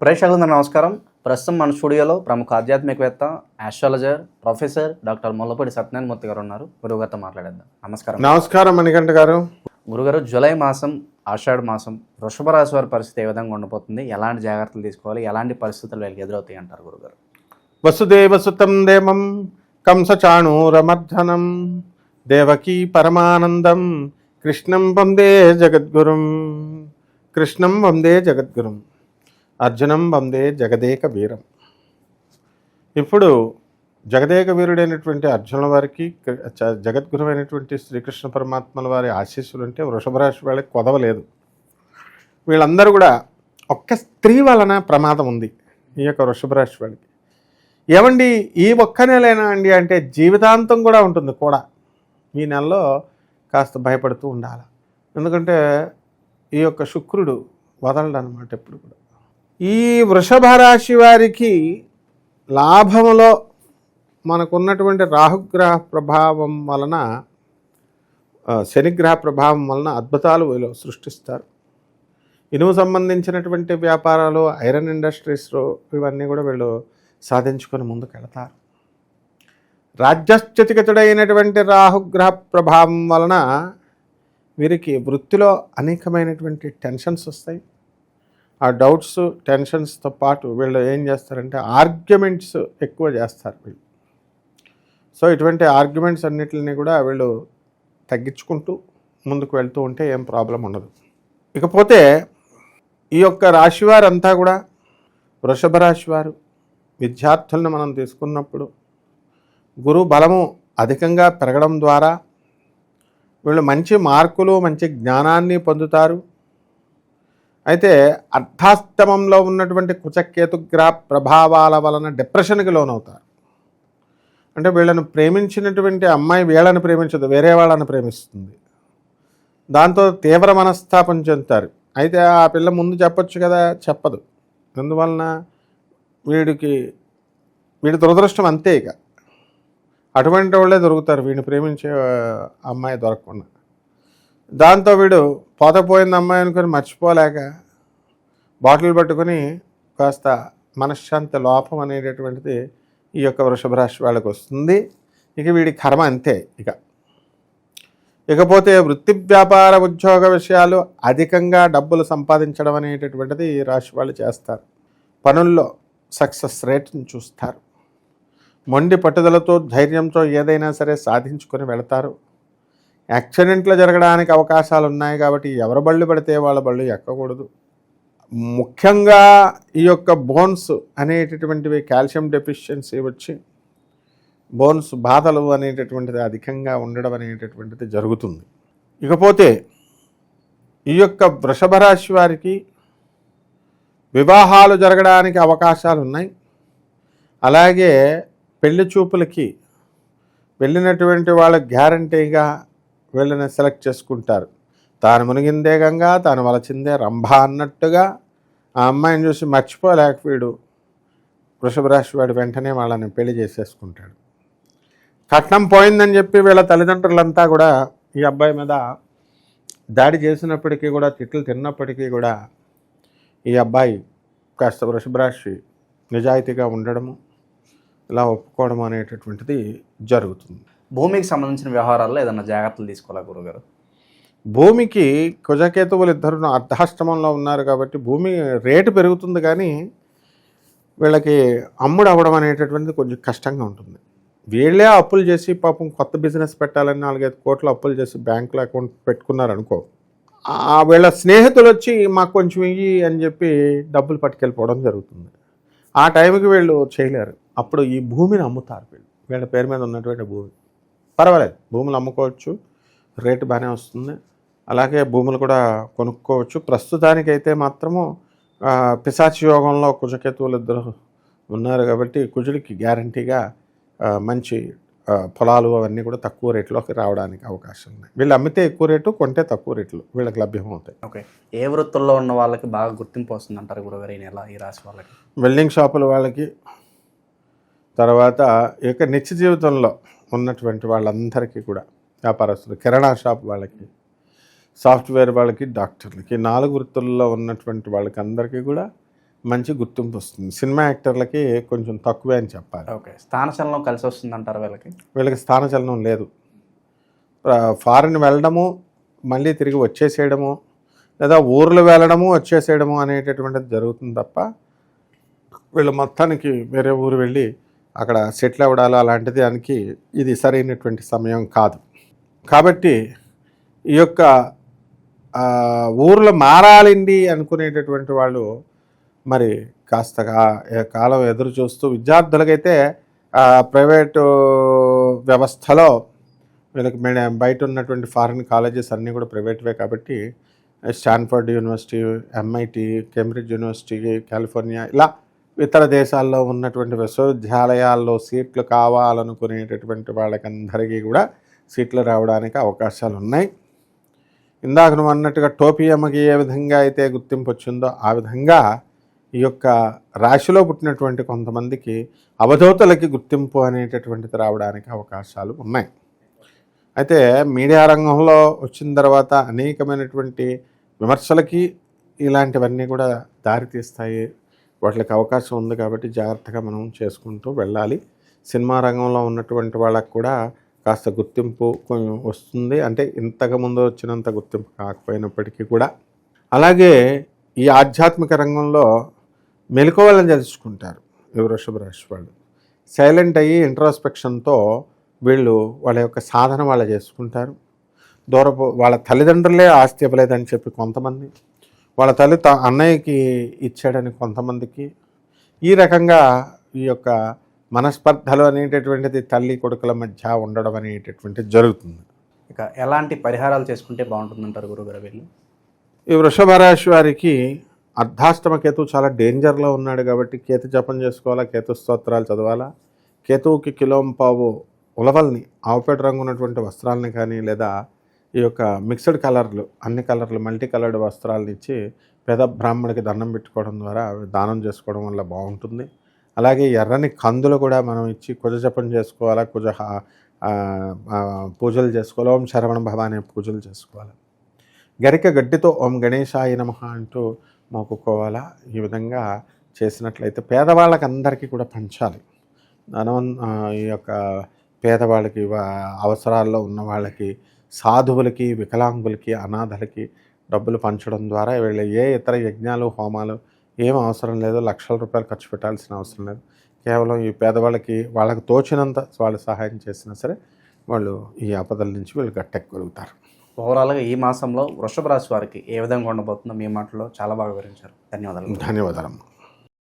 ప్రేక్షకులందరూ నమస్కారం. ప్రస్తుతం మన స్టూడియోలో ప్రముఖ ఆధ్యాత్మికవేత్త astrologer professor doctor Mullapudi Satyanarayanamurthy garu ఉన్నారు. గురుగారితో మాట్లాడేద్దాం. నమస్కారం. నమస్కారం మణికంఠ గారు. గురుగారు జూలై మాసం ఆషాఢ మాసం వృషభ రాశి వారి పరిస్థితి ఏ విధంగా ఉండబోతుంది? ఎలాంటి జాగ్రత్తలు తీసుకోవాలి? ఎలాంటి పరిస్థితులు వీళ్ళకి ఎదురవుతాయి అంటారు గురుగారు వసుదేవసుతం దేవం కంసచాణూరమర్ధనం దేవకీ పరమానందం కృష్ణం వందే జగద్గురుం కృష్ణం వందే జగద్గురుం. అర్జునం వందే జగదేక వీరం. ఇప్పుడు జగదేక వీరుడైనటువంటి అర్జునుల వారికి జగద్గురు అయినటువంటి శ్రీకృష్ణ పరమాత్మల వారి ఆశీస్సులు ఉంటే వృషభ రాశి వాళ్ళకి కొదవలేదు. వీళ్ళందరూ కూడా ఒక్క స్త్రీ వలన ప్రమాదం ఉంది ఈ యొక్క వృషభ రాశి వాళ్ళకి. ఏమండి ఈ ఒక్క నెలైనా అండి అంటే జీవితాంతం కూడా ఉంటుంది కూడా. ఈ నెలలో కాస్త భయపడుతూ ఉండాలి. ఎందుకంటే ఈ యొక్క శుక్రుడు వదలడు అనమాట ఎప్పుడు కూడా. ఈ వృషభ రాశి వారికి లాభములో మనకున్నటువంటి రాహుగ్రహ ప్రభావం వలన శనిగ్రహ ప్రభావం వలన అద్భుతాలు వీళ్ళు సృష్టిస్తారు. ఇనుము సంబంధించినటువంటి వ్యాపారాలు ఐరన్ ఇండస్ట్రీస్లో ఇవన్నీ కూడా వీళ్ళు సాధించుకొని ముందుకెళతారు. రాజ్యస్థితిగతుడైనటువంటి రాహుగ్రహ ప్రభావం వలన వీరికి వృత్తిలో అనేకమైనటువంటి టెన్షన్స్ వస్తాయి. ఆ డౌట్స్ టెన్షన్స్తో పాటు వీళ్ళు ఏం చేస్తారంటే ఆర్గ్యుమెంట్స్ ఎక్కువ చేస్తారు వీళ్ళు. సో ఇటువంటి ఆర్గ్యుమెంట్స్ అన్నిటిని కూడా వీళ్ళు తగ్గించుకుంటూ ముందుకు వెళ్తూ ఉంటే ఏం ప్రాబ్లం ఉండదు. ఇకపోతే ఈ యొక్క రాశివారంతా కూడా వృషభ రాశివారు విద్యార్థులను మనం తీసుకున్నప్పుడు గురు బలము అధికంగా పెరగడం ద్వారా వీళ్ళు మంచి మార్కులు మంచి జ్ఞానాన్ని పొందుతారు. అయితే అర్ధాస్తమంలో ఉన్నటువంటి కుచకేతుగ్రహ ప్రభావాల వలన డిప్రెషన్కి లోనవుతారు. అంటే వీళ్ళను ప్రేమించినటువంటి అమ్మాయి వీళ్ళని ప్రేమించదు వేరే వాళ్ళని ప్రేమిస్తుంది. దాంతో తీవ్ర మనస్తాపం చెందుతారు. అయితే ఆ పిల్ల ముందు చెప్పొచ్చు కదా? చెప్పదు. అందువలన వీడికి వీడి దురదృష్టం అంతే ఇక. అటువంటి వాళ్ళే దొరుకుతారు వీడిని ప్రేమించే అమ్మాయి దొరకకుండా. దాంతో వీడు పోతపోయింది అమ్మాయి అనుకొని మర్చిపోలేక బాటిల్ పట్టుకొని కాస్త మనశ్శాంతి లోపం అనేటటువంటిది ఈ యొక్క వృషభ రాశి వాళ్ళకి వస్తుంది. ఇక వీడి కర్మ అంతే ఇక. ఇకపోతే వృత్తి వ్యాపార ఉద్యోగ విషయాలు అధికంగా డబ్బులు సంపాదించడం అనేటటువంటిది ఈ రాశి వాళ్ళు చేస్తారు. పనుల్లో సక్సెస్ రేట్ని చూస్తారు. మొండి పట్టుదలతో ధైర్యంతో ఏదైనా సరే సాధించుకొని వెళతారు. యాక్సిడెంట్లు జరగడానికి అవకాశాలు ఉన్నాయి కాబట్టి ఎవరు బళ్ళు పడితే వాళ్ళ బళ్ళు ఎక్కకూడదు. ముఖ్యంగా ఈ యొక్క బోన్స్ అనేటటువంటివి కాల్షియం డెఫిషియన్సీ వచ్చి బోన్స్ బాధలు అనేటటువంటిది అధికంగా ఉండడం అనేటటువంటిది జరుగుతుంది. ఇకపోతే ఈ యొక్క వృషభ రాశి వారికి వివాహాలు జరగడానికి అవకాశాలు ఉన్నాయి. అలాగే పెళ్ళి చూపులకి వెళ్ళినటువంటి వాళ్ళ గ్యారంటీగా వీళ్ళని సెలెక్ట్ చేసుకుంటారు. తాను మునిగిందే గంగా తాను వలచిందే రంభ అన్నట్టుగా ఆ అమ్మాయిని చూసి మర్చిపోలేక వీడు వృషభ రాశి వాడు వెంటనే వాళ్ళని పెళ్ళి చేసేసుకుంటాడు. కట్నం పోయిందని చెప్పి వీళ్ళ తల్లిదండ్రులంతా కూడా ఈ అబ్బాయి మీద దాడి చేసినప్పటికీ కూడా తిట్లు తిన్నప్పటికీ కూడా ఈ అబ్బాయి కాస్త వృషభరాశి నిజాయితీగా ఉండడము ఇలా ఒప్పుకోవడం అనేటటువంటిది జరుగుతుంది. భూమికి సంబంధించిన వ్యవహారాల్లో ఏదైనా జాగ్రత్తలు తీసుకోవాలా గురుగారు భూమికి కుజకేతువులు ఇద్దరు అర్ధాష్టమంలో ఉన్నారు కాబట్టి భూమి రేటు పెరుగుతుంది కానీ వీళ్ళకి అమ్ముడు అవ్వడం అనేటటువంటిది కొంచెం కష్టంగా ఉంటుంది. వీళ్ళే అప్పులు చేసి పాపం కొత్త బిజినెస్ పెట్టాలని నాలుగైదు కోట్లు అప్పులు చేసి బ్యాంకులో అకౌంట్ పెట్టుకున్నారనుకో వీళ్ళ స్నేహితులు వచ్చి మాకు కొంచెం ఇవి అని చెప్పి డబ్బులు పట్టుకెళ్ళిపోవడం జరుగుతుంది. ఆ టైంకి వీళ్ళు చేయలేరు. అప్పుడు ఈ భూమిని అమ్ముతారు వీళ్ళు. వీళ్ళ పేరు మీద ఉన్నటువంటి భూమి. పర్వాలేదు. భూములు అమ్ముకోవచ్చు. రేటు బాగానే వస్తుంది. అలాగే భూములు కూడా కొనుక్కోవచ్చు. ప్రస్తుతానికైతే మాత్రము పిశాచి యోగంలో కుజకేతువులు ఇద్దరు ఉన్నారు కాబట్టి కుజుడికి గ్యారంటీగా మంచి పొలాలు అవన్నీ కూడా తక్కువ రేట్లోకి రావడానికి అవకాశం ఉంది. వీళ్ళు అమ్మితే ఎక్కువ రేటు కొంటే తక్కువ రేట్లు వీళ్ళకి లభ్యమవుతాయి. ఓకే. ఏ వృత్తుల్లో ఉన్న వాళ్ళకి బాగా గుర్తింపు వస్తుంది అంటారు గురుగారు ఈ నెల ఈ రాశి వాళ్ళకి? వెల్డింగ్ షాపుల వాళ్ళకి తర్వాత ఇక నిత్య జీవితంలో ఉన్నటువంటి వాళ్ళందరికీ కూడా వ్యాపారస్తులు కిరాణా షాప్ వాళ్ళకి సాఫ్ట్వేర్ వాళ్ళకి డాక్టర్లకి నాలుగు వృత్తుల్లో ఉన్నటువంటి వాళ్ళకి అందరికీ కూడా మంచి గుర్తింపు వస్తుంది. సినిమా యాక్టర్లకి కొంచెం తక్కువే అని చెప్పాలి. ఓకే. స్థానచలనం కలిసి వస్తుంది అంటారు వీళ్ళకి వీళ్ళకి స్థానచలనం లేదు. ఫారిన్ వెళ్ళడము మళ్ళీ తిరిగి వచ్చేసేయడము లేదా ఊర్లు వెళ్ళడము వచ్చేసేయడము అనేటటువంటిది జరుగుతుంది తప్ప వీళ్ళు మొత్తానికి వేరే ఊరు వెళ్ళి అక్కడ సెటిల్ అవ్వడాలు అలాంటి దానికి ఇది సరైనటువంటి సమయం కాదు. కాబట్టి ఈ యొక్క ఊర్లో మారాలండి అనుకునేటటువంటి వాళ్ళు మరి కాస్త కాలం ఎదురు చూస్తూ విద్యార్థులకైతే ప్రైవేటు వ్యవస్థలో వీళ్ళకి బయట ఉన్నటువంటి ఫారిన్ కాలేజెస్ అన్నీ కూడా ప్రైవేట్వే కాబట్టి Stanford university MIT Cambridge university California ఇలా ఇతర దేశాల్లో ఉన్నటువంటి విశ్వవిద్యాలయాల్లో సీట్లు కావాలనుకునేటటువంటి వాళ్ళకందరికీ కూడా సీట్లు రావడానికి అవకాశాలు ఉన్నాయి ఇందాక నువ్వు అన్నట్టుగా టోపియమ్మకి ఏ విధంగా అయితే గుర్తింపు వచ్చిందో ఆ విధంగా ఈ యొక్క రాశిలో పుట్టినటువంటి కొంతమందికి అవధూతలకి గుర్తింపు అనేటటువంటిది రావడానికి అవకాశాలు ఉన్నాయి. అయితే మీడియా రంగంలో వచ్చిన తర్వాత అనేకమైనటువంటి విమర్శలకి ఇలాంటివన్నీ కూడా దారితీస్తాయి. వాటికి అవకాశం ఉంది కాబట్టి జాగ్రత్తగా మనం చేసుకుంటూ వెళ్ళాలి. సినిమా రంగంలో ఉన్నటువంటి వాళ్ళకు కూడా కాస్త గుర్తింపు కొంచెం వస్తుంది. అంటే ఇంతకుముందు వచ్చినంత గుర్తింపు కాకపోయినప్పటికీ కూడా. అలాగే ఈ ఆధ్యాత్మిక రంగంలో మెలకువలను తెలుసుకుంటారు ఈ వృషభ రాశి వాళ్ళు. సైలెంట్ అయ్యి ఇంట్రాస్పెక్షన్తో వీళ్ళు వాళ్ళ యొక్క సాధన వాళ్ళు చేసుకుంటారు. దూరపు వాళ్ళ తల్లిదండ్రులే ఆస్తి ఇవ్వలేదని చెప్పి కొంతమంది వాళ్ళ తల్లి త అన్నయ్యకి ఇచ్చాడని కొంతమందికి ఈ రకంగా ఈ యొక్క మనస్పర్ధలు అనేటటువంటిది తల్లి కొడుకుల మధ్య ఉండడం అనేటటువంటిది జరుగుతుంది. ఇక ఎలాంటి పరిహారాలు చేసుకుంటే బాగుంటుందంటారు గురుగారు వీళ్ళు? ఈ వృషభ రాశి వారికి అర్ధాష్టమ కేతు చాలా డేంజర్లో ఉన్నాడు కాబట్టి కేతు జపం చేసుకోవాలా కేతు స్తోత్రాలు చదవాలా కేతువుకి కిలోంపావు ఉలవల్ని ఆవుపేట రంగు ఉన్నటువంటి వస్త్రాలని కానీ లేదా ఈ యొక్క మిక్స్డ్ కలర్లు అన్ని కలర్లు మల్టీ కలర్డ్ వస్త్రాలను ఇచ్చి పేద బ్రాహ్మడికి దండం పెట్టుకోవడం ద్వారా దానం చేసుకోవడం వల్ల బాగుంటుంది. అలాగే ఎర్రని కందులు కూడా మనం ఇచ్చి కుజ జపం చేసుకోవాలా కుజ పూజలు చేసుకోవాలి ఓం శరవణ భవ అనే పూజలు చేసుకోవాలి. గరిక గడ్డితో ఓం గణేశాయ నమ అంటూ మొక్కుకోవాలా. ఈ విధంగా చేసినట్లయితే పేదవాళ్ళకి అందరికీ కూడా పంచాలి. ధనవం ఈ యొక్క పేదవాళ్ళకి అవసరాల్లో ఉన్న వాళ్ళకి సాధువులకి వికలాంగులకి అనాథలకి డబ్బులు పంచడం ద్వారా వీళ్ళ ఏ ఇతర యజ్ఞాలు హోమాలు ఏం అవసరం లేదు లక్షల రూపాయలు ఖర్చు పెట్టాల్సిన అవసరం లేదు. కేవలం ఈ పేదవాళ్ళకి వాళ్ళకి తోచినంత వాళ్ళు సహాయం చేసినా సరే వాళ్ళు ఈ ఆపదల నుంచి వీళ్ళు గట్టెక్కగలుగుతారు. ఓవరాల్గా ఈ మాసంలో వృషభ రాశి వారికి ఏ విధంగా ఉండబోతుందో మీ మాటలో చాలా బాగా వివరించారు. ధన్యవాదాలు. ధన్యవాదాలు.